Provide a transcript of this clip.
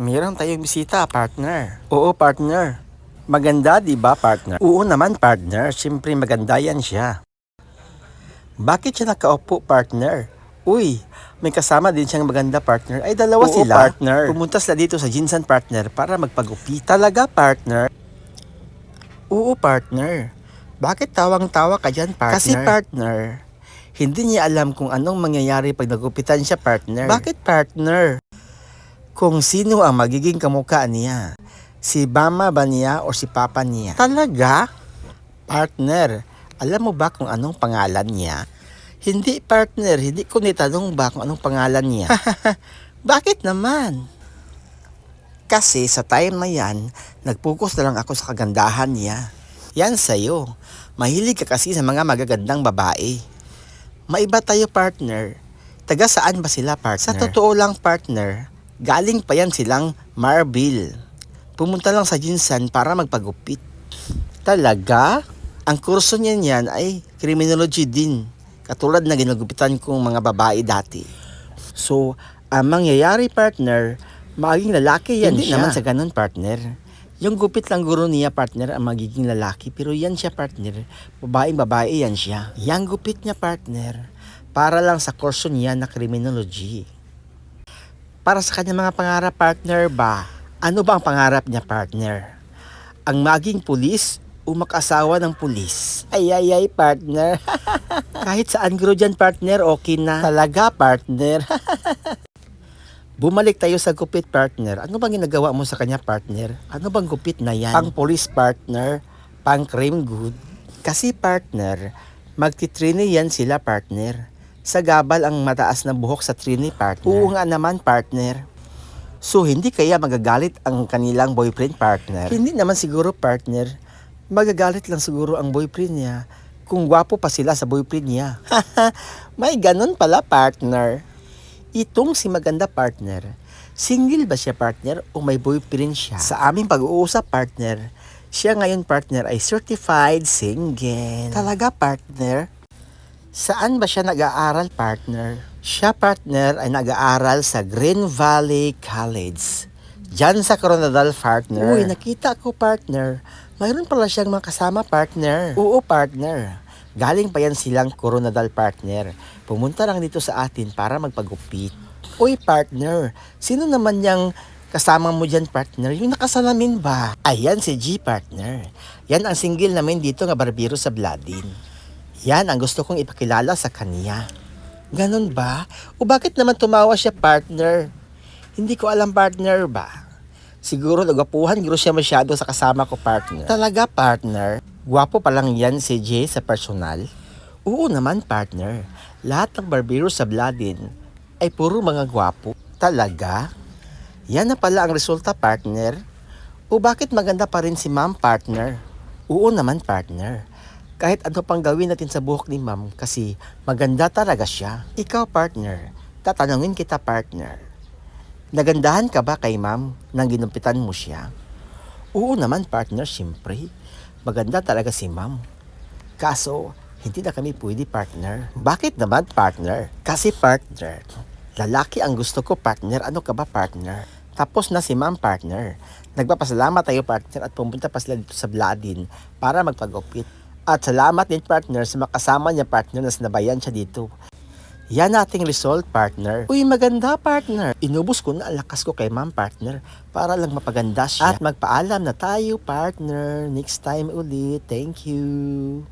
Meron tayong bisita, partner. Oo, partner. Maganda, di ba, partner? Oo naman, partner. Siyempre, maganda yan siya. Bakit siya nakaupo, partner? Uy, may kasama din siyang maganda partner. Ay, dalawa Oo, sila. partner. Pumunta sila dito sa Jinsan partner para magpagupit. Talaga, partner? Oo, partner. Bakit tawang-tawa ka dyan, partner? Kasi, partner, hindi niya alam kung anong mangyayari pag nagupitan siya, partner. Bakit, partner? Kung sino ang magiging kamukha niya. Si mama ba niya o si papa niya? Talaga? Partner, alam mo ba kung anong pangalan niya? Hindi, partner. Hindi ko nitanong ba kung anong pangalan niya. Bakit naman? Kasi sa time na yan, nagpokus na lang ako sa kagandahan niya. Yan sa'yo. Mahilig ka kasi sa mga magagandang babae. Maiba tayo, partner. Taga saan ba sila, partner? Sa totoo lang, partner, galing pa yan silang Marbil. Pumunta lang sa Jinsan para magpagupit. Talaga? Ang kurso niyan yan ay criminology din. Katulad na ginugupitan kong mga babae dati. So, ang mangyayari partner, magiging lalaki yan Hindi siya. naman sa ganun partner. Yung gupit lang guro niya partner ang magiging lalaki pero yan siya partner. Babaeng babae yan siya. Yang gupit niya partner para lang sa kurso niya na criminology. Para sa kanyang mga pangarap partner ba? Ano ba ang pangarap niya partner? Ang maging pulis o makasawa ng pulis? Ay ay ay partner. Kahit saan guro dyan partner okay na. Talaga partner. Bumalik tayo sa gupit partner. Ano bang ginagawa mo sa kanya partner? Ano bang gupit na yan? Pang police partner, pang crime good. Kasi partner, magtitrini yan sila partner. Sa gabal ang mataas na buhok sa trini partner. Oo nga naman partner. So hindi kaya magagalit ang kanilang boyfriend partner? Hindi naman siguro partner. Magagalit lang siguro ang boyfriend niya kung gwapo pa sila sa boyfriend niya. May ganun pala partner. Itong si maganda partner, single ba siya partner o may boyfriend siya? Sa aming pag-uusap partner, siya ngayon partner ay certified single. Talaga partner? Saan ba siya nag-aaral partner? Siya partner ay nag-aaral sa Green Valley College. Diyan sa Coronadal partner. Uy, nakita ko partner. Mayroon pala siyang mga kasama partner. Oo partner. Galing pa yan silang Coronadal partner. Pumunta lang dito sa atin para magpagupit. Uy partner, sino naman yung kasama mo dyan partner? Yung nakasalamin ba? Ayan si G partner. Yan ang single namin dito nga barbero sa Bladin. Yan ang gusto kong ipakilala sa kanya. Ganon ba? O bakit naman tumawa siya partner? Hindi ko alam partner ba? Siguro nagapuhan guro siya masyado sa kasama ko partner. Talaga partner? Gwapo pa lang yan si Jay sa personal? Oo naman partner. Lahat ng barbero sa Bladin ay puro mga gwapo. Talaga? Yan na pala ang resulta partner. O bakit maganda pa rin si ma'am partner? Oo naman partner. Kahit ano pang gawin natin sa buhok ni ma'am kasi maganda talaga siya. Ikaw partner, tatanungin kita partner. Nagandahan ka ba kay ma'am nang ginumpitan mo siya? Oo naman partner, siyempre. Maganda talaga si ma'am. Kaso, hindi na kami pwede partner. Bakit naman partner? Kasi partner, lalaki ang gusto ko partner. Ano ka ba partner? Tapos na si ma'am partner. Nagpapasalamat tayo partner at pumunta pa sila dito sa Bladin para magpagupit. At salamat din partner sa makasama niya partner na sinabayan siya dito. Yan ating result, partner. Uy, maganda, partner. Inubos ko na ang lakas ko kay ma'am, partner, para lang mapaganda siya. At magpaalam na tayo, partner. Next time ulit. Thank you.